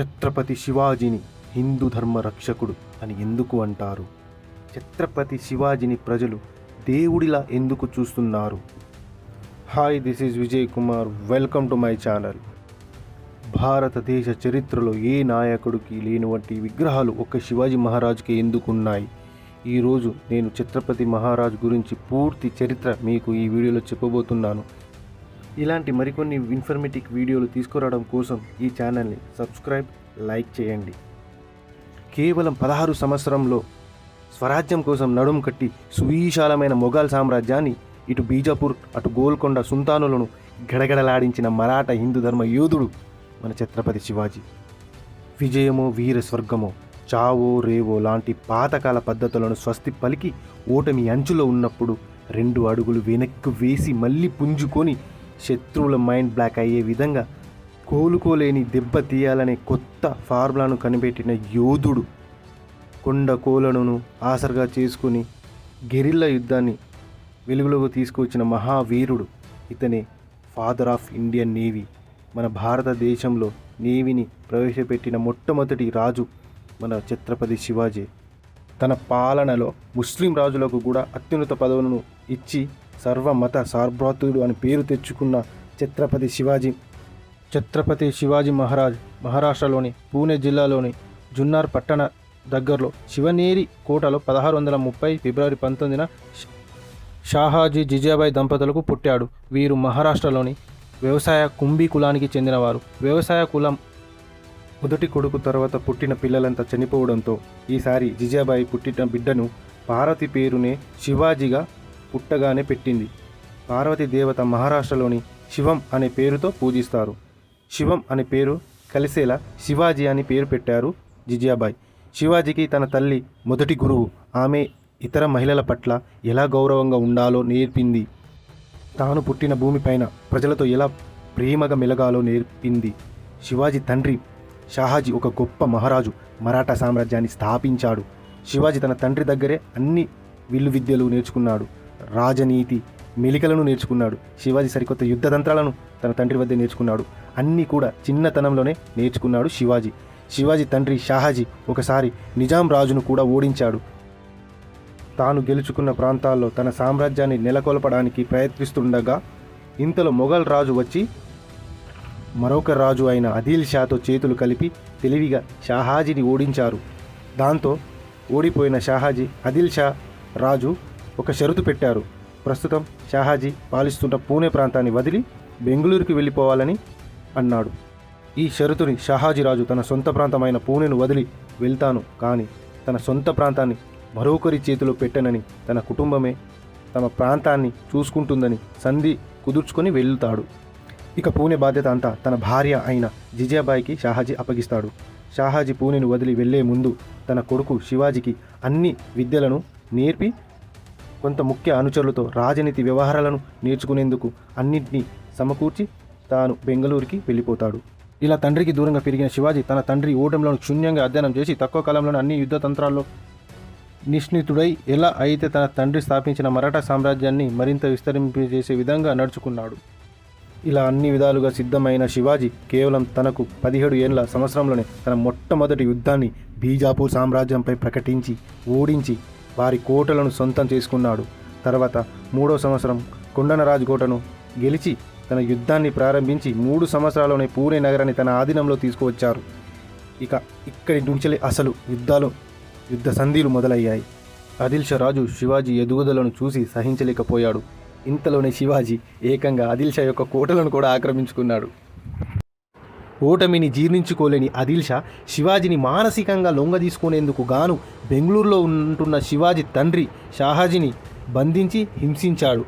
ఛత్రపతి శివాజీని హిందూ ధర్మ రక్షకుడు అని ఎందుకు అంటారు? ఛత్రపతి శివాజీని ప్రజలు దేవుడిలా ఎందుకు చూస్తున్నారు? Hi this is Vijay Kumar. Welcome to my channel. భారతదేశ చరిత్రలో ఏ నాయకుడికి లేనివంటి విగ్రహాలు ఒక శివాజీ మహారాజుకి ఎందుకున్నాయి? ఈరోజు నేను ఛత్రపతి మహారాజ్ గురించి పూర్తి చరిత్ర మీకు ఈ వీడియోలో చెప్పబోతున్నాను. ఇలాంటి మరికొన్ని ఇన్ఫర్మేటివ్ వీడియోలు తీసుకురావడం కోసం ఈ ఛానల్ని సబ్స్క్రైబ్ లైక్ చేయండి. కేవలం పదహారు సంవత్సరంలో స్వరాజ్యం కోసం నడుం కట్టి సువిశాలమైన మొఘల్ సామ్రాజ్యాన్ని ఇటు బీజాపూర్ అటు గోల్కొండ సుల్తానులను గడగడలాడించిన మరాఠా హిందూ ధర్మ యోధుడు మన ఛత్రపతి శివాజీ. విజయమో వీర స్వర్గమో చావో రేవో లాంటి పాతకాల పద్ధతులను స్వస్తి పలికి ఓటమి అంచులో ఉన్నప్పుడు రెండు అడుగులు వెనక్కు వేసి మళ్ళీ పుంజుకొని శత్రువుల మైండ్ బ్లాక్ అయ్యే విధంగా కోలుకోలేని దెబ్బ తీయాలనే కొత్త ఫార్ములాను కనిపెట్టిన యోధుడు కొండ కోలను ఆసరగా చేసుకుని గెరిల్లా యుద్ధాన్ని వెలుగులోకి తీసుకొచ్చిన మహావీరుడు. ఇతనే ఫాదర్ ఆఫ్ ఇండియన్ నేవీ మన భారతదేశంలో నేవీని ప్రవేశపెట్టిన మొట్టమొదటి రాజు మన ఛత్రపతి శివాజీ. తన పాలనలో ముస్లిం రాజులకు కూడా అత్యున్నత పదవులను ఇచ్చి సర్వమత సార్భ్రాతుడు అని పేరు తెచ్చుకున్న ఛత్రపతి శివాజీ. ఛత్రపతి శివాజీ మహారాజ్ మహారాష్ట్రలోని పూణే జిల్లాలోని జున్నార్ పట్టణ దగ్గరలో శివనేరి కోటలో పదహారు వందల ముప్పై ఫిబ్రవరి పంతొమ్మిదిన షాహాజీ జిజాబాయి దంపతులకు పుట్టాడు. వీరు మహారాష్ట్రలోని వ్యవసాయ కుంభీ కులానికి చెందినవారు. వ్యవసాయ కులం మొదటి కొడుకు తర్వాత పుట్టిన పిల్లలంతా చనిపోవడంతో ఈసారి జిజాబాయి పుట్టిన బిడ్డను పార్వతి పేరునే శివాజీగా పుట్టగానే పెట్టింది. పార్వతి దేవత మహారాష్ట్రలోని శివం అనే పేరుతో పూజిస్తారు. శివం అనే పేరు కలిసేలా శివాజీ అని పేరు పెట్టారు జిజియాబాయ్. శివాజీకి తన తల్లి మొదటి గురువు. ఆమె ఇతర మహిళల పట్ల ఎలా గౌరవంగా ఉండాలో నేర్పింది. తాను పుట్టిన భూమిపైన ప్రజలతో ఎలా ప్రేమగా మెలగాలో నేర్పింది. శివాజీ తండ్రి షాహాజీ ఒక గొప్ప మహారాజు. మరాఠా సామ్రాజ్యాన్ని స్థాపించాడు. శివాజీ తన తండ్రి దగ్గరే అన్ని విల్లు విద్యలు నేర్చుకున్నాడు. రాజనీతి మెలికలను నేర్చుకున్నాడు. శివాజీ సరికొత్త యుద్ధ తంత్రాలను తన తండ్రి వద్ద నేర్చుకున్నాడు. అన్నీ కూడా చిన్నతనంలోనే నేర్చుకున్నాడు శివాజీ. శివాజీ తండ్రి షాహాజీ ఒకసారి నిజాం రాజును కూడా ఓడించాడు. తాను గెలుచుకున్న ప్రాంతాల్లో తన సామ్రాజ్యాన్ని నెలకొల్పడానికి ప్రయత్నిస్తుండగా ఇంతలో మొఘల్ రాజు వచ్చి మరొక రాజు అయిన అదిల్ షాతో చేతులు కలిపి తెలివిగా షాహాజీని ఓడించారు. దాంతో ఓడిపోయిన షాహాజీ అదిల్ షా రాజు ఒక షరతు పెట్టారు. ప్రస్తుతం షాహాజీ పాలిస్తున్న పూణే ప్రాంతాన్ని వదిలి బెంగళూరుకి వెళ్ళిపోవాలని అన్నాడు. ఈ షరతుని షాహాజీరాజు తన సొంత ప్రాంతమైన పూణెను వదిలి వెళ్తాను. కానీ తన సొంత ప్రాంతాన్ని మరొకరి చేతిలో పెట్టనని తన కుటుంబమే తమ ప్రాంతాన్ని చూసుకుంటుందని సంధి కుదుర్చుకొని వెళ్తాడు. ఇక పూణె బాధ్యత అంతా తన భార్య అయిన జిజాబాయికి షాహాజీ అప్పగిస్తాడు. షాహాజీ పూణెను వదిలి వెళ్ళే ముందు తన కొడుకు శివాజీకి అన్ని విద్యలను నేర్పి కొంత ముఖ్య అనుచరులతో రాజనీతి వ్యవహారాలను నేర్చుకునేందుకు అన్నింటినీ సమకూర్చి తాను బెంగళూరుకి వెళ్ళిపోతాడు. ఇలా తండ్రికి దూరంగా పెరిగిన శివాజీ తన తండ్రి ఓటంలను శూన్యంగా అధ్యయనం చేసి తక్కువ కాలంలోనే అన్ని యుద్ధ తంత్రాల్లో నిష్ణితుడై ఎలా అయితే తన తండ్రి స్థాపించిన మరాఠా సామ్రాజ్యాన్ని మరింత విస్తరింపజేసే విధంగా నడుచుకున్నాడు. ఇలా అన్ని విధాలుగా సిద్ధమైన శివాజీ కేవలం తనకు పదిహేడు ఏళ్ళ సంవత్సరంలోనే తన మొట్టమొదటి యుద్ధాన్ని బీజాపూర్ సామ్రాజ్యంపై ప్రకటించి ఓడించి వారి కోటలను సొంతం చేసుకున్నాడు. తర్వాత మూడో సంవత్సరం కొండనరాజు కోటను గెలిచి తన యుద్ధాన్ని ప్రారంభించి మూడు సంవత్సరాల్లోనే పూణే నగరాన్ని తన ఆధీనంలో తీసుకువచ్చారు. ఇక ఇక్కడి నుంచి అసలు యుద్ధాలు యుద్ధ సంధిలు మొదలయ్యాయి. ఆదిల్ షా రాజు శివాజీ ఎదుగుదలను చూసి సహించలేకపోయాడు. ఇంతలోనే శివాజీ ఏకంగా ఆదిల్ షా యొక్క కోటలను కూడా ఆక్రమించుకున్నాడు. ఓటమిని జీర్ణించుకోలేని అదిల్ షా శివాజీని మానసికంగా లొంగదీసుకునేందుకు గాను బెంగళూరులో ఉంటున్న శివాజీ తండ్రి షాహాజీని బంధించి హింసించాడు.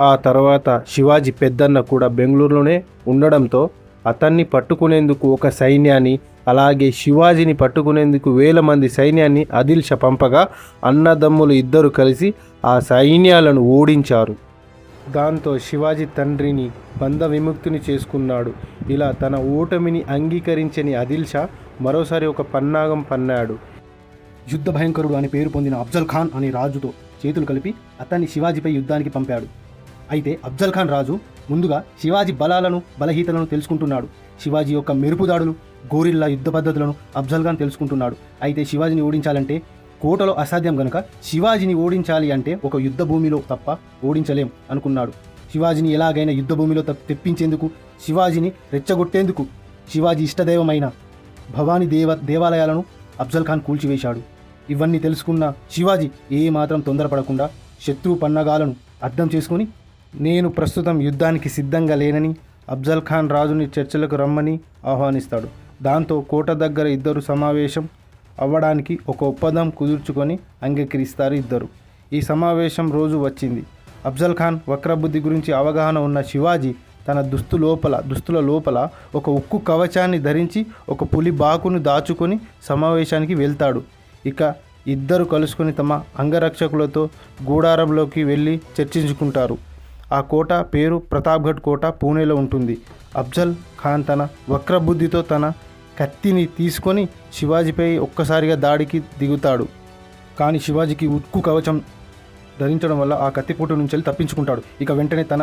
ఆ తర్వాత శివాజీ పెద్దన్న కూడా బెంగళూరులోనే ఉండడంతో అతన్ని పట్టుకునేందుకు ఒక సైన్యాన్ని అలాగే శివాజీని పట్టుకునేందుకు వేల మంది సైన్యాన్ని అదిల్ షా పంపగా అన్నదమ్ములు ఇద్దరు కలిసి ఆ సైన్యాలను ఓడించారు. దాంతో శివాజీ తండ్రిని బంధ విముక్తిని చేసుకున్నాడు. ఇలా తన ఓటమిని అంగీకరించని ఆదిల్ షా మరోసారి ఒక పన్నాగం పన్నాడు. యుద్ధ భయంకరుడు అని పేరు పొందిన అఫ్జల్ ఖాన్ అనే రాజుతో చేతులు కలిపి అతన్ని శివాజీపై యుద్ధానికి పంపాడు. అయితే అఫ్జల్ ఖాన్ రాజు ముందుగా శివాజీ బలాలను బలహీతలను తెలుసుకుంటున్నాడు. శివాజీ యొక్క మెరుపుదాడులు గోరిల్లా యుద్ధ పద్ధతులను అఫ్జల్ ఖాన్ తెలుసుకుంటున్నాడు. అయితే శివాజీని ఓడించాలంటే కోటలో అసాధ్యం గనుక శివాజీని ఓడించాలి అంటే ఒక యుద్ధ భూమిలో తప్ప ఓడించలేం అనుకున్నాడు. శివాజీని ఎలాగైనా యుద్ధ భూమిలో తప్ప తెప్పించేందుకు శివాజీని రెచ్చగొట్టేందుకు శివాజీ ఇష్టదైవమైన భవానీ దేవ దేవాలయాలను అఫ్జల్ ఖాన్ కూల్చివేశాడు. ఇవన్నీ తెలుసుకున్న శివాజీ ఏమాత్రం తొందరపడకుండా శత్రు పన్నగాలను అర్థం చేసుకుని నేను ప్రస్తుతం యుద్ధానికి సిద్ధంగా లేనని అఫ్జల్ ఖాన్ రాజుని చర్చలకు రమ్మని ఆహ్వానిస్తాడు. దాంతో కోట దగ్గర ఇద్దరు సమావేశం అవ్వడానికి ఒక ఒప్పందం కుదుర్చుకొని అంగీకరిస్తారు ఇద్దరు. ఈ సమావేశం రోజు వచ్చింది. అఫ్జల్ ఖాన్ వక్రబుద్ధి గురించి అవగాహన ఉన్న శివాజీ తన దుస్తు లోపల దుస్తుల లోపల ఒక ఉక్కు కవచాన్ని ధరించి ఒక పులి బాకును దాచుకొని సమావేశానికి వెళ్తాడు. ఇక ఇద్దరు కలుసుకొని తమ అంగరక్షకులతో గూడారంలోకి వెళ్ళి చర్చించుకుంటారు. ఆ కోట పేరు ప్రతాప్గఢ్ కోట పూణేలో ఉంటుంది. అఫ్జల్ ఖాన్ తన వక్రబుద్ధితో తన కత్తిని తీసుకొని శివాజీపై ఒక్కసారిగా దాడికి దిగుతాడు. కానీ శివాజీకి ఉక్కు కవచం ధరించడం వల్ల ఆ కత్తిపోటు నుంచి వెళ్ళి తప్పించుకుంటాడు. ఇక వెంటనే తన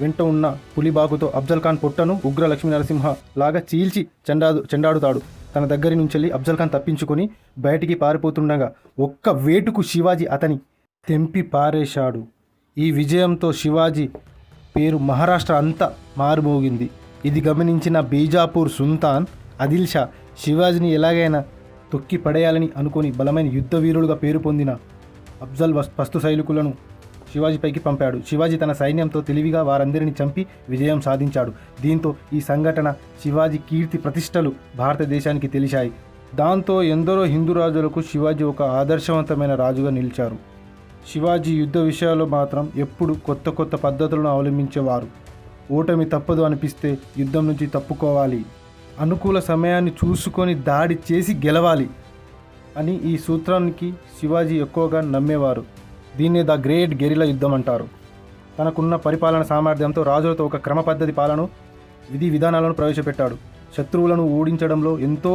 వెంట ఉన్న పులిబాగుతో అఫ్జల్ ఖాన్ పొట్టను ఉగ్ర లక్ష్మీ నరసింహ లాగా చీల్చి చెండాడు చెండాడుతాడు. తన దగ్గరి నుంచి వెళ్ళి అఫ్జల్ ఖాన్ తప్పించుకొని బయటికి పారిపోతుండగా ఒక్క వేటుకు శివాజీ అతని తెంపి పారేశాడు. ఈ విజయంతో శివాజీ పేరు మహారాష్ట్ర అంతా మారుమోగింది. ఇది గమనించిన బీజాపూర్ సుల్తాన్ ఆదిల్ షా శివాజీని ఎలాగైనా తొక్కి పడేయాలని అనుకొని బలమైన యుద్ధ వీరులుగా పేరు పొందిన అఫ్జల్ వస్- పస్తు సైనికులను శివాజీపైకి పంపాడు. శివాజీ తన సైన్యంతో తెలివిగా వారందరిని చంపి విజయం సాధించాడు. దీంతో ఈ సంఘటన శివాజీ కీర్తి ప్రతిష్టలు భారతదేశానికి తెలిశాయి. దాంతో ఎందరో హిందూ రాజులకు శివాజీ ఒక ఆదర్శవంతమైన రాజుగా నిలిచారు. శివాజీ యుద్ధ విషయాల్లో మాత్రం ఎప్పుడు కొత్త కొత్త పద్ధతులను అవలంబించేవారు. ఓటమి తప్పదు అనిపిస్తే యుద్ధం నుంచి తప్పుకోవాలి. అనుకూల సమయాన్ని చూసుకొని దాడి చేసి గెలవాలి అని ఈ సూత్రానికి శివాజీ ఎక్కువగా నమ్మేవారు. దీన్నే ద గ్రేట్ గెరిలా యుద్ధం అంటారు. తనకున్న పరిపాలన సామర్థ్యంతో రాజులతో ఒక క్రమ పద్ధతి పాలన విధి విధానాలను ప్రవేశపెట్టాడు. శత్రువులను ఓడించడంలో ఎంతో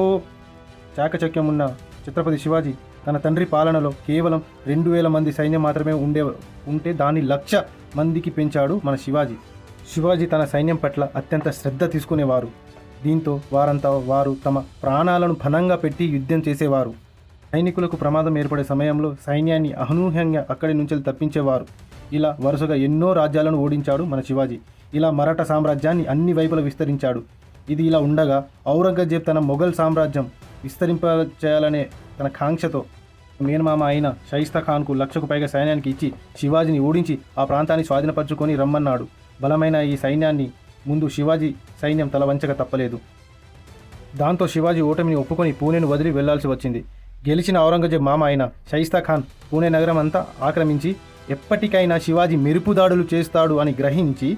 చాకచక్యం ఉన్న ఛత్రపతి శివాజీ తన తండ్రి పాలనలో కేవలం రెండు వేల మంది సైన్యం మాత్రమే ఉండే ఉంటే దాన్ని లక్ష మందికి పెంచాడు మన శివాజీ. శివాజీ తన సైన్యం పట్ల అత్యంత శ్రద్ధ తీసుకునేవారు. దీంతో వారంతా వారు తమ ప్రాణాలను భనంగా పెట్టి యుద్ధం చేసేవారు. సైనికులకు ప్రమాదం ఏర్పడే సమయంలో సైన్యాన్ని అనూహ్యంగా అక్కడి నుంచి తప్పించేవారు. ఇలా వరుసగా ఎన్నో రాజ్యాలను ఓడించాడు మన శివాజీ. ఇలా మరాఠా సామ్రాజ్యాన్ని అన్ని వైపులా విస్తరించాడు. ఇది ఇలా ఉండగా ఔరంగజేబ్ తన మొఘల్ సామ్రాజ్యం విస్తరింప చేయాలనే తన కాంక్షతో మేనమామ అయిన షైస్తా ఖాన్కు లక్షకు పైగా సైన్యానికి ఇచ్చి శివాజీని ఓడించి ఆ ప్రాంతాన్ని స్వాధీనపరచుకొని రమ్మన్నాడు. బలమైన ఈ సైన్యాన్ని ముందు శివాజీ సైన్యం తలవంచక తప్పలేదు. దాంతో శివాజీ ఓటమిని ఒప్పుకొని పూణేను వదిలి వెళ్ళాల్సి వచ్చింది. గెలిచిన ఔరంగజేబ్ మామ అయిన షైస్తా ఖాన్ పూణే నగరం అంతా ఆక్రమించి ఎప్పటికైనా శివాజీ మెరుపు దాడులు చేస్తాడు అని గ్రహించి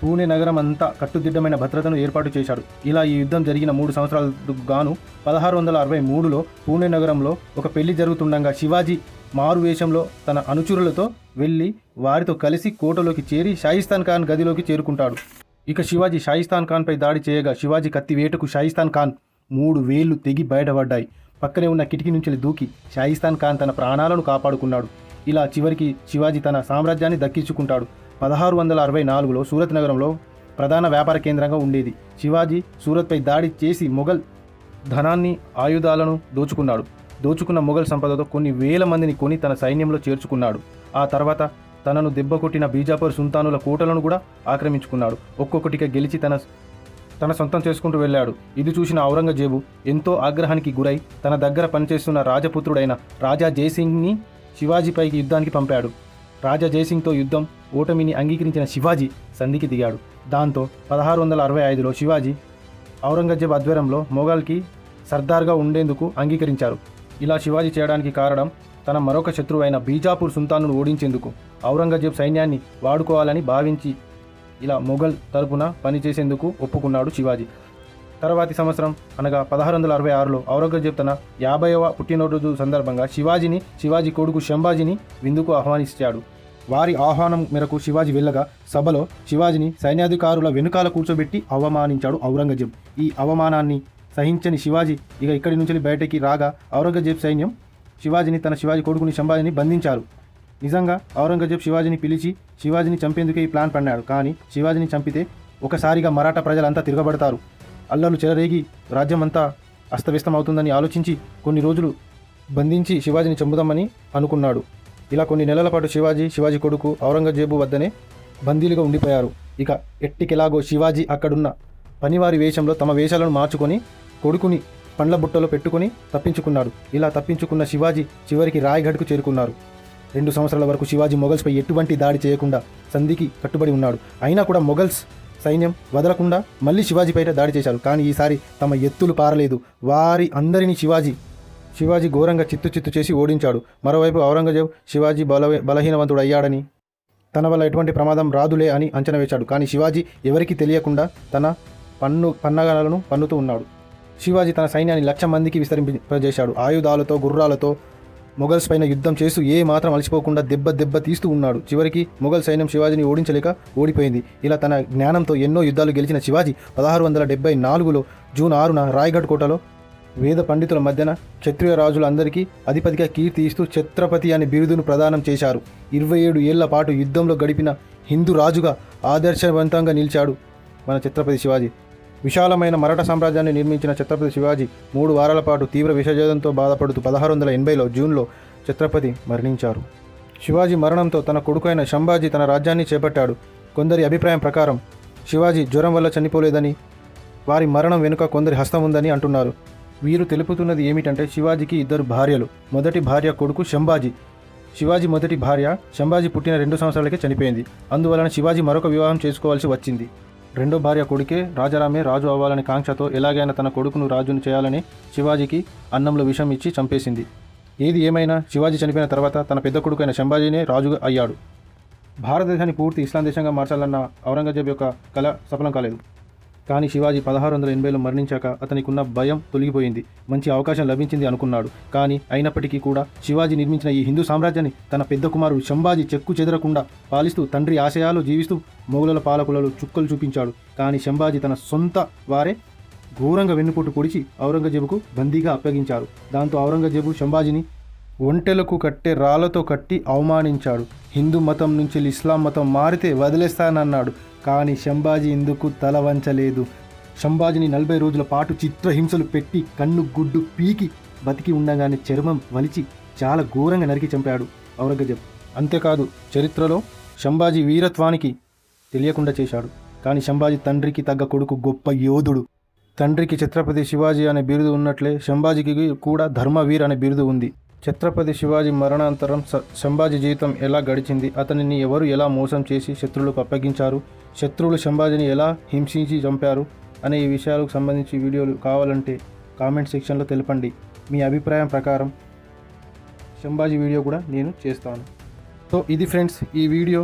పూణే నగరం అంతా కట్టుదిట్టమైన భద్రతను ఏర్పాటు చేశాడు. ఇలా ఈ యుద్ధం జరిగిన మూడు సంవత్సరాలకు గాను పదహారు వందల అరవై మూడులో పూణే నగరంలో ఒక పెళ్ళి జరుగుతుండగా శివాజీ మారు వేషంలో తన అనుచరులతో వెళ్ళి వారితో కలిసి కోటలోకి చేరి షాయిస్తాన్ ఖాన్ గదిలోకి చేరుకుంటాడు. ఇక శివాజీ షాయిస్తాన్ ఖాన్పై దాడి చేయగా శివాజీ కత్తి వేటుకు షాయిస్తాన్ ఖాన్ మూడు వేళ్ళు తెగి బయటపడ్డాయి. పక్కనే ఉన్న కిటికీ నుంచి దూకి షాయిస్తాన్ ఖాన్ తన ప్రాణాలను కాపాడుకున్నాడు. ఇలా చివరికి శివాజీ తన సామ్రాజ్యాన్ని దక్కించుకుంటాడు. పదహారు వందల అరవై నాలుగులో సూరత్ నగరంలో ప్రధాన వ్యాపార కేంద్రంగా ఉండేది. శివాజీ సూరత్పై దాడి చేసి మొఘల్ ధనాన్ని ఆయుధాలను దోచుకున్నాడు. దోచుకున్న మొఘల్ సంపదతో కొన్ని వేల మందిని కొని తన సైన్యంలో చేర్చుకున్నాడు. ఆ తర్వాత తనను దెబ్బకొట్టిన బీజాపూర్ సుల్తానుల కోటలను కూడా ఆక్రమించుకున్నాడు. ఒక్కొక్కటిగా గెలిచి తన తన సొంతం చేసుకుంటూ వెళ్ళాడు. ఇది చూసిన ఔరంగజేబు ఎంతో ఆగ్రహానికి గురై తన దగ్గర పనిచేస్తున్న రాజపుత్రుడైన రాజా జయసింగ్ని శివాజీపైకి యుద్ధానికి పంపాడు. రాజా జయసింగ్తో యుద్ధం ఓటమిని అంగీకరించిన శివాజీ సంధికి దిగాడు. దాంతో పదహారు వందల అరవై ఐదులో శివాజీ ఔరంగజేబ్ ఆధ్వర్యంలో మొఘల్కి సర్దార్గా ఉండేందుకు అంగీకరించారు. ఇలా శివాజీ చేయడానికి కారణం తన మరొక శత్రువు అయిన బీజాపూర్ సుల్తాన్ను ఓడించేందుకు ఔరంగజేబ్ సైన్యాన్ని వాడుకోవాలని భావించి ఇలా మొఘల్ తరపున పనిచేసేందుకు ఒప్పుకున్నాడు శివాజీ. తర్వాతి సంవత్సరం అనగా పదహారు వందల అరవై ఆరులో ఔరంగజేబ్ తన యాభైవ పుట్టినరోజు సందర్భంగా శివాజీని శివాజీ కొడుకు శంభాజీని విందుకు ఆహ్వానించాడు. వారి ఆహ్వానం మేరకు శివాజీ వెళ్ళగా సభలో శివాజీని సైన్యాధికారుల వెనుకాల కూర్చోబెట్టి అవమానించాడు ఔరంగజేబ్. ఈ అవమానాన్ని సహించని శివాజీ ఇక ఇక్కడి నుంచి బయటకి రాగా ఔరంగజేబ్ సైన్యం శివాజీని తన శివాజీ కొడుకుని శంభాజీని బంధించారు. నిజంగా ఔరంగజేబ్ శివాజీని పిలిచి శివాజీని చంపేందుకే ఈ ప్లాన్ పన్నాడు. కానీ శివాజీని చంపితే ఒకసారిగా మరాఠా ప్రజలంతా తిరగబడతారు. అల్లలు చెలరేగి రాజ్యమంతా అస్తవ్యస్తమవుతుందని ఆలోచించి కొన్ని రోజులు బంధించి శివాజీని చంపుదామని అనుకున్నాడు. ఇలా కొన్ని నెలల పాటు శివాజీ శివాజీ కొడుకు ఔరంగజేబు వద్దనే బందీలుగా ఉండిపోయారు. ఇక ఎట్టికెలాగో శివాజీ అక్కడున్న పనివారి వేషంలో తమ వేషాలను మార్చుకొని కొడుకుని పండ్ల బుట్టలో పెట్టుకుని తప్పించుకున్నాడు. ఇలా తప్పించుకున్న శివాజీ చివరికి రాయగఢ్కు చేరుకున్నారు. రెండు సంవత్సరాల వరకు శివాజీ మొఘల్స్పై ఎటువంటి దాడి చేయకుండా సంధికి కట్టుబడి ఉన్నాడు. అయినా కూడా మొఘల్స్ సైన్యం వదలకుండా మళ్ళీ శివాజీపైన దాడి చేశారు. కానీ ఈసారి తమ ఎత్తులు పారలేదు. వారి అందరినీ శివాజీ శివాజీ ఘోరంగా చిత్తు చిత్తు చేసి ఓడించాడు. మరోవైపు ఔరంగజేబ్ శివాజీ బల బలహీనవంతుడు అయ్యాడని తన వల్ల ఎటువంటి ప్రమాదం రాదులే అని అంచనా వేశాడు. కానీ శివాజీ ఎవరికీ తెలియకుండా తన పన్ను పన్నగాలను పన్నుతూ ఉన్నాడు. శివాజీ తన సైన్యాన్ని లక్ష మందికి విస్తరింపజేశాడు. ఆయుధాలతో గుర్రాలతో మొఘల్స్ పైన యుద్ధం చేస్తూ ఏ మాత్రం అలసిపోకుండా దెబ్బ దెబ్బ తీస్తూ ఉన్నాడు. చివరికి మొఘల్ సైన్యం శివాజీని ఓడించలేక ఓడిపోయింది. ఇలా తన జ్ఞానంతో ఎన్నో యుద్ధాలు గెలిచిన శివాజీ పదహారు వందల డెబ్బై నాలుగులో జూన్ ఆరున రాయగఢ్ కోటలో వేద పండితుల మధ్యన క్షత్రియ రాజులందరికీ అధిపతిగా కీర్తి ఇస్తూ ఛత్రపతి అనే బిరుదును ప్రదానం చేశారు. ఇరవై ఏడు ఏళ్ళ పాటు యుద్ధంలో గడిపిన హిందూ రాజుగా ఆదర్శవంతంగా నిలిచాడు మన ఛత్రపతి శివాజీ. విశాలమైన మరాఠా సామ్రాజ్యాన్ని నిర్మించిన ఛత్రపతి శివాజీ మూడు వారాల పాటు తీవ్ర విషజేదంతో బాధపడుతూ పదహారు వందల ఎనభైలో జూన్లో ఛత్రపతి మరణించారు. శివాజీ మరణంతో తన కొడుకైన శంభాజీ తన రాజ్యాన్ని చేపట్టాడు. కొందరి అభిప్రాయం ప్రకారం శివాజీ జ్వరం వల్ల చనిపోలేదని వారి మరణం వెనుక కొందరి హస్తం ఉందని అంటున్నారు. వీరు తెలుపుతున్నది ఏమిటంటే శివాజీకి ఇద్దరు భార్యలు. మొదటి భార్య కొడుకు శంభాజీ. శివాజీ మొదటి భార్య శంభాజీ పుట్టిన రెండు సంవత్సరాలకే చనిపోయింది. అందువలన శివాజీ మరొక వివాహం చేసుకోవాల్సి వచ్చింది. రెండో భార్య కొడుకే రాజారామే రాజు అవ్వాలని కాంక్షతో ఎలాగైనా తన కొడుకును రాజును చేయాలని శివాజీకి అన్నంలో విషం ఇచ్చి చంపేసింది. ఏది ఏమైనా శివాజీ చనిపోయిన తర్వాత తన పెద్ద కొడుకైన శంభాజీనే రాజు అయ్యాడు. భారతదేశాన్ని పూర్తి ఇస్లాం దేశంగా మార్చాలన్న ఔరంగజేబ్ యొక్క కళ సఫలం కాలేదు. కానీ శివాజీ పదహారు వందల ఎనభైలో మరణించాక అతనికి ఉన్న భయం తొలగిపోయింది. మంచి అవకాశం లభించింది అనుకున్నాడు. కానీ అయినప్పటికీ కూడా శివాజీ నిర్మించిన ఈ హిందూ సామ్రాజ్యాన్ని తన పెద్ద కుమారుడు శంభాజీ చెక్కు చెదరకుండా పాలిస్తూ తండ్రి ఆశయాలు జీవిస్తూ మొఘలుల పాలకులలో చుక్కలు చూపించాడు. కానీ శంభాజీ తన సొంత వారే ఘోరంగా వెన్నుపోటు పొడిచి ఔరంగజేబుకు బందీగా అప్పగించారు. దాంతో ఔరంగజేబు శంభాజీని ఒంటెలకు కట్టే రాళ్ళతో కట్టి అవమానించాడు. హిందూ మతం నుంచి ఇస్లాం మతం మారితే వదిలేస్తానన్నాడు. కానీ శంభాజీ ఇందుకు తల వంచలేదు. శంభాజీని నలభై రోజుల పాటు చిత్రహింసలు పెట్టి కన్ను గుడ్డు పీకి బతికి ఉండగానే చర్మం వలిచి చాలా ఘోరంగా నరికి చంపాడు ఔరంగజేబ్. అంతేకాదు చరిత్రలో శంభాజీ వీరత్వానికి తెలియకుండా చేశాడు. కానీ శంభాజీ తండ్రికి తగ్గ కొడుకు గొప్ప యోధుడు. తండ్రికి ఛత్రపతి శివాజీ అనే బిరుదు ఉన్నట్లే శంభాజీకి కూడా ధర్మవీర్ అనే బిరుదు ఉంది. ఛత్రపతి శివాజీ మరణానంతరం సంభాజీ శంభాజీ జీవితం ఎలా గడిచింది? అతనిని ఎవరు ఎలా మోసం చేసి శత్రువులకు అప్పగించారు? శత్రువులు శంభాజీని ఎలా హింసించి చంపారు? అనే ఈ విషయాలకు సంబంధించి వీడియోలు కావాలంటే కామెంట్ సెక్షన్లో తెలపండి. మీ అభిప్రాయం ప్రకారం శంభాజీ వీడియో కూడా నేను చేస్తాను. సో ఇది ఫ్రెండ్స్ ఈ వీడియో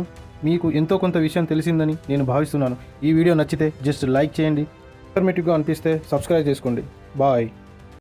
మీకు ఎంతో కొంత విషయం తెలిసిందని నేను భావిస్తున్నాను. ఈ వీడియో నచ్చితే జస్ట్ లైక్ చేయండి. ఇన్ఫర్మేటివ్గా అనిపిస్తే సబ్స్క్రైబ్ చేసుకోండి. బాయ్.